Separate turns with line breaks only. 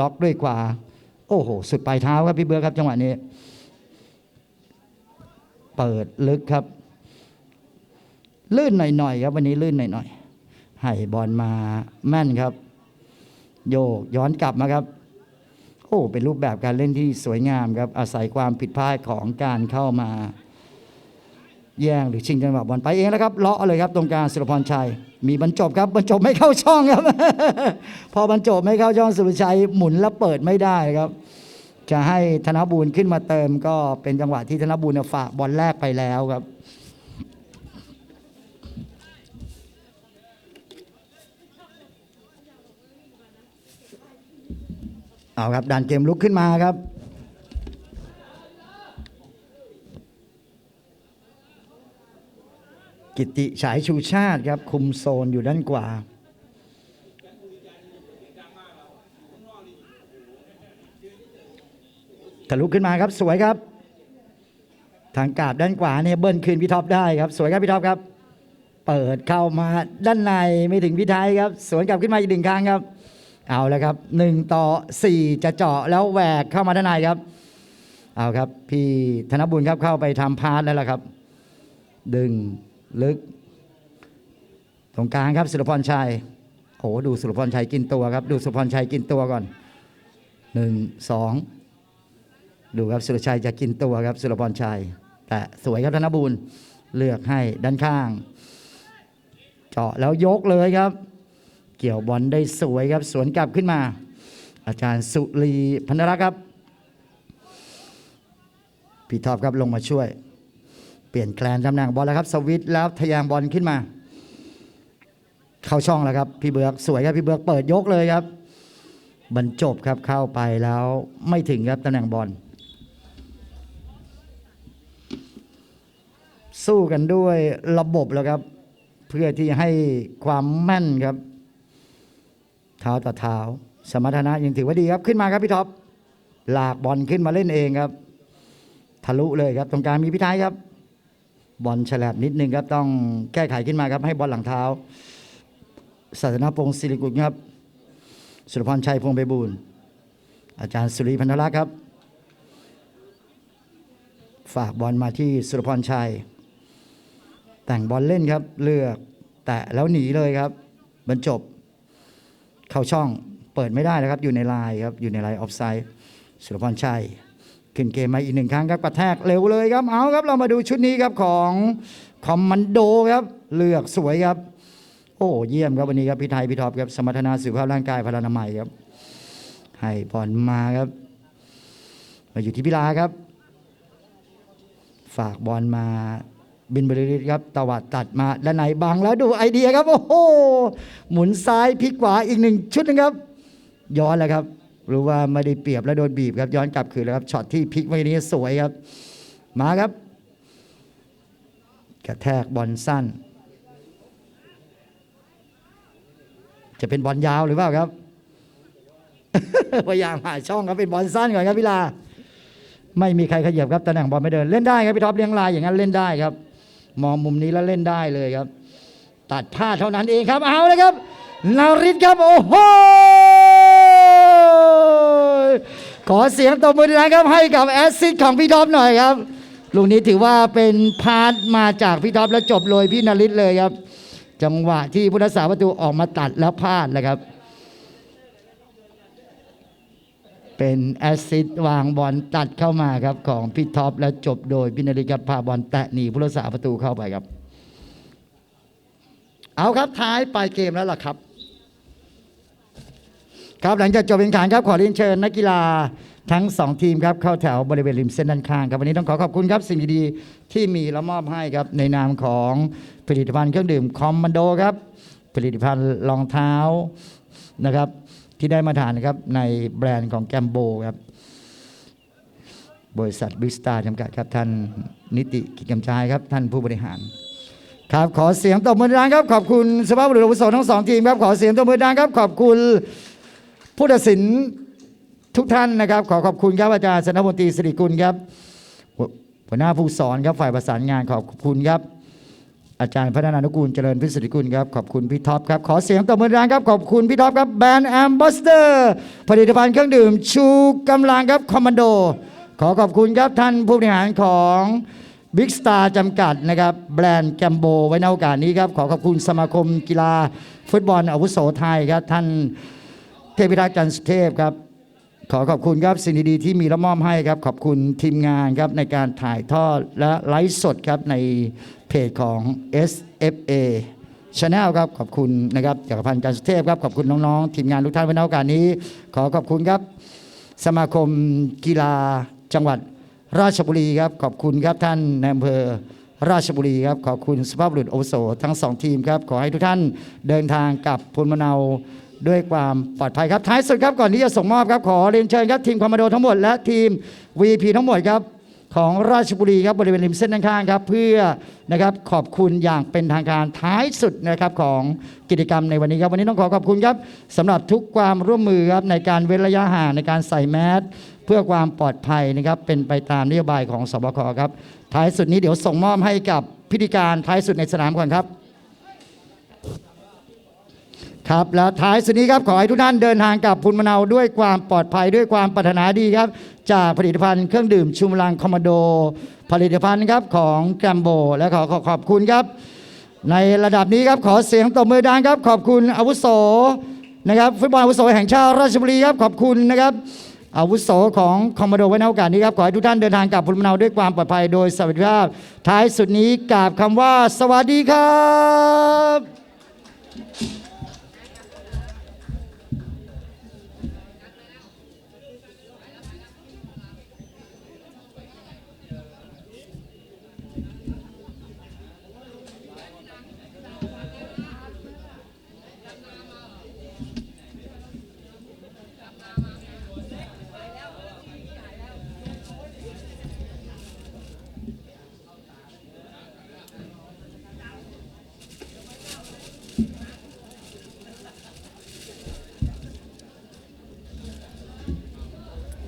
ล็อกด้วยขวาโอ้โห สุดปลายเท้าครับพี่เบิร์ดครับ จังหวะนี้ เปิดลึกครับ ลื่นหน่อยๆครับวันนี้ลื่นหน่อยๆให้บอลมาแม่นครับ โยกย้อนกลับมาครับ โอ้เป็นรูปแบบการเล่นที่สวยงามครับ อาศัยความผิดพลาดของการเข้ามา แย่งหรือชิงจังหวะบอลไปเองแล้วครับเลาะเลยครับตรงกลางสุรพรชัย มีบรรจบครับบรรจบไม่เข้าช่องครับ พอบรรจบไม่เข้าช่องสุรชัยหมุนแล้วเปิดไม่ได้ครับ จะให้ธนบูลขึ้นมาเติมก็เป็นจังหวะที่ธนบูลเนี่ยฝากบอลแรกไปแล้วครับเอาครับดันเกมลุกขึ้นมาครับ กิติฉายชูชาติครับ คุมโซนอยู่ด้านขวาทะลุขึ้นมาครับสวยครับ ทางกาบด้านขวาเนี่ยเบิ้ลคืนพี่ท็อปได้ครับ สวยครับพี่ท็อปครับ เปิดเข้ามาด้านในไม่ถึงพี่ไทยครับ สวนกลับขึ้นมาอีกหนึ่งครั้งครับ เอาแล้วครับหนึ่งต่อสี่จะเจาะแล้วแหวกเข้ามาด้านในครับ เอาครับ พี่ธนบุญครับเข้าไปทำพาสแล้วล่ะครับ ดึง ลึก ตรงกลางครับสุรพรชัยโอ้โหดูสุรพรชัยกินตัวครับ ดูสุรพรชัยกินตัวก่อนหนึ่งสองดูครับสุรชัยจะกินตัวครับ สุรพรชัย แต่สวยครับธนบุญเลือกให้ด้านข้าง เจาะแล้วยกเลยครับ เกี่ยวบอลได้สวยครับ สวนกลับขึ้นมา อาจารย์สุรีพันธรักษ์ครับพี่ทอปครับลงมาช่วย เปลี่ยนแคลนตำแหน่งบอลแล้วครับ สวิตแล้วทะยางบอลขึ้นมา เข้าช่องแล้วครับ พี่เบือกสวยครับพี่เบือกเปิดยกเลยครับ บรรจบครับเข้าไปแล้วไม่ถึงครับตำแหน่งบอลสู้กันด้วยระบบแล้วครับ เพื่อที่ให้ความแม่นครับ เท้าต่อเท้า สมรรถนะยังถือว่าดีครับขึ้นมาครับพี่ท็อปหลากบอลขึ้นมาเล่นเองครับ ทะลุเลยครับ ตรงกลางมีพิทายครับ บอลฉลบนิดนึงครับ ต้องแก้ไขขึ้นมาครับ ให้บอลหลังเท้า ศาสนาพงศ์ศิริกุลครับ สุรพรชัยพงศ์ไปบูลย์อาจารย์สุริพันธลักษณ์ครับ ฝากบอลมาที่สุรพรชัย แต่งบอลเล่นครับ เลือกแตะแล้วหนีเลยครับ บรรจบ เข้าช่องเปิดไม่ได้นะครับ อยู่ในลายครับ อยู่ในลายออฟไซด์สุรพรชัย ขึ้นเกมมาอีกหนึ่งครั้งครับกระแทกเร็วเลยครับเอาครับเรามาดูชุดนี้ครับของคอมมันโดครับเลือกสวยครับ โอ้เยี่ยมครับวันนี้ครับพี่ไทยพี่ท็อปครับสมรรถนะสุขภาพร่างกายพลานามัยครับ ให้บอลมาครับ มาอยู่ที่พิลาครับ ฝากบอลมาบินบริลิตครับตวัดตัดมาด้านในบังแล้วดูไอเดียครับ โอ้โหหมุนซ้ายพลิกขวาอีกหนึ่งชุดนึงครับ ย้อนแล้วครับ รู้ว่าไม่ได้เปรียบแล้วโดนบีบครับย้อนกลับคืนแล้วครับช็อตที่พลิกเมื่อกี้นี้สวยครับ มาครับ กระแทกบอลสั้น จะเป็นบอลยาวหรือเปล่าครับพยายามหาช่องครับเป็นบอลสั้นก่อนครับพิลาไม่มีใครขยับครับตำแหน่งบอลไม่เดินเล่นได้ครับพี่ท็อปเลี้ยงลายอย่างนั้นเล่นได้ครับ มองมุมนี้แล้วเล่นได้เลยครับ ตัดพลาดเท่านั้นเองครับเอาเลยครับนาริศครับโอ้โห ขอเสียงตบมือดังครับให้กับแอสซิสต์ของพี่ท็อปหน่อยครับลูกนี้ถือว่าเป็นพาสมาจากพี่ท็อปแล้วจบโดยพี่นาริศเลยครับ จังหวะที่พุทธศาสประตูออกมาตัดแล้วพลาดเลยครับ เป็นแอสซิสต์วางบอลตัดเข้ามาครับของพี่ท็อปแล้วจบโดยพินาริกับพาบอลแตะหนีผู้รักษาประตูเข้าไปครับ เอาครับท้ายปลายเกมแล้วล่ะครับ ครับหลังจากจบการแข่งขันครับขอเรียนเชิญนักกีฬาทั้งสองทีมครับเข้าแถวบริเวณริมเส้นด้านข้างครับวันนี้ต้องขอขอบคุณครับสิ่งดีๆที่มีและมอบให้ครับในนามของผลิตภัณฑ์เครื่องดื่มคอมมานโดครับผลิตภัณฑ์รองเท้านะครับที่ได้มาทานนะครับในแบรนด์ของแกมโบครับบริษัทบิสตาจำกัดครับท่านนิติกิจกรรมชายครับท่านผู้บริหารครับขอเสียงตบมือดังครับขอบคุณสภาพบุรุษอาวุโสทั้งสองทีมครับขอเสียงตบมือดังครับขอบคุณ ผู้ตัดสินทุกท่านนะครับ ขอขอบคุณครับอาจารย์สนพนตรีสิริกุลครับหัวหน้าผู้สอนครับฝ่ายประสานงานขอบคุณครับ อาจารย์พัฒนานุกูลเจริญพิสิทธิกุลครับขอบคุณพี่ท็อปครับขอเสียงตบมือดังครับขอบคุณพี่ท็อปครับแบรนด์แอมบาสเดอร์ผลิตภัณฑ์เครื่องดื่มชูกำลังครับคอมมานโด ขอขอบคุณครับท่านผู้บริหารของบิ๊กสตาร์จำกัดนะครับแบรนด์แกมโบไว้ในโอกาสนี้ครับขอขอบคุณสมาคมกีฬา ฟุตบอลอาวุโสไทยครับท่าน เทพิทักษ์จันทร์สุเทพครับ ขอขอบคุณครับสิ่งดีๆที่มีและมอบให้ครับ ขอบคุณทีมงานครับในการถ่ายทอดและไลฟ์สดครับในเพจของ SFA Channel ครับขอบคุณนะครับจักรพันธ์จันทร์สุเทพครับขอบคุณน้องๆ ทีมงานทุกท่านไว้ในโอกาสนี้ ขอขอบคุณครับ สมาคมกีฬาจังหวัดราชบุรีครับขอบคุณครับท่านในอำเภอราชบุรีครับขอบคุณสภาพบุรุษโอโสทั้งสองทีมครับ ขอให้ทุกท่านเดินทางกลับพลมะเนา ด้วยความปลอดภัยครับ ท้ายสุดครับก่อนที่จะส่งมอบครับขอเรียนเชิญครับทีมคอมมานโดทั้งหมดและทีม VP ทั้งหมดครับของราชบุรีครับบริเวณริมเส้นด้านข้างครับเพื่อนะครับขอบคุณอย่างเป็นทางการท้ายสุดนะครับของกิจกรรมในวันนี้ครับวันนี้ต้องขอขอบคุณครับสำหรับทุกความร่วมมือครับในการเว้นระยะห่างในการใส่แมสเพื่อความปลอดภัยนะครับเป็นไปตามนโยบายของสบคครับท้ายสุดนี้เดี๋ยวส่งมอบให้กับพิธีการท้ายสุดในสนามก่อนครับ ครับแล้วท้ายสุดนี้ครับขอให้ทุกท่านเดินทางกลับพุนมะนาวด้วยความปลอดภัยด้วยความปรารถนาดีครับ จากผลิตภัณฑ์เครื่องดื่มชูมลังคอมมานโด ผลิตภัณฑ์ครับของแกรมโบ และขอขอขอบคุณครับ ในระดับนี้ครับขอเสียงตบมือดังครับ ขอบคุณอาวุโสนะครับฟุตบอลอาวุโสแห่งชาติราชบุรีครับขอบคุณนะครับอาวุโสของคอมมานโดไว้ในโอกาสนี้ครับขอให้ทุกท่านเดินทางกลับพุนมะนาวด้วยความปลอดภัยโดยสวัสดิภาพ ท้ายสุดนี้กราบคำว่าสวัสดีครับ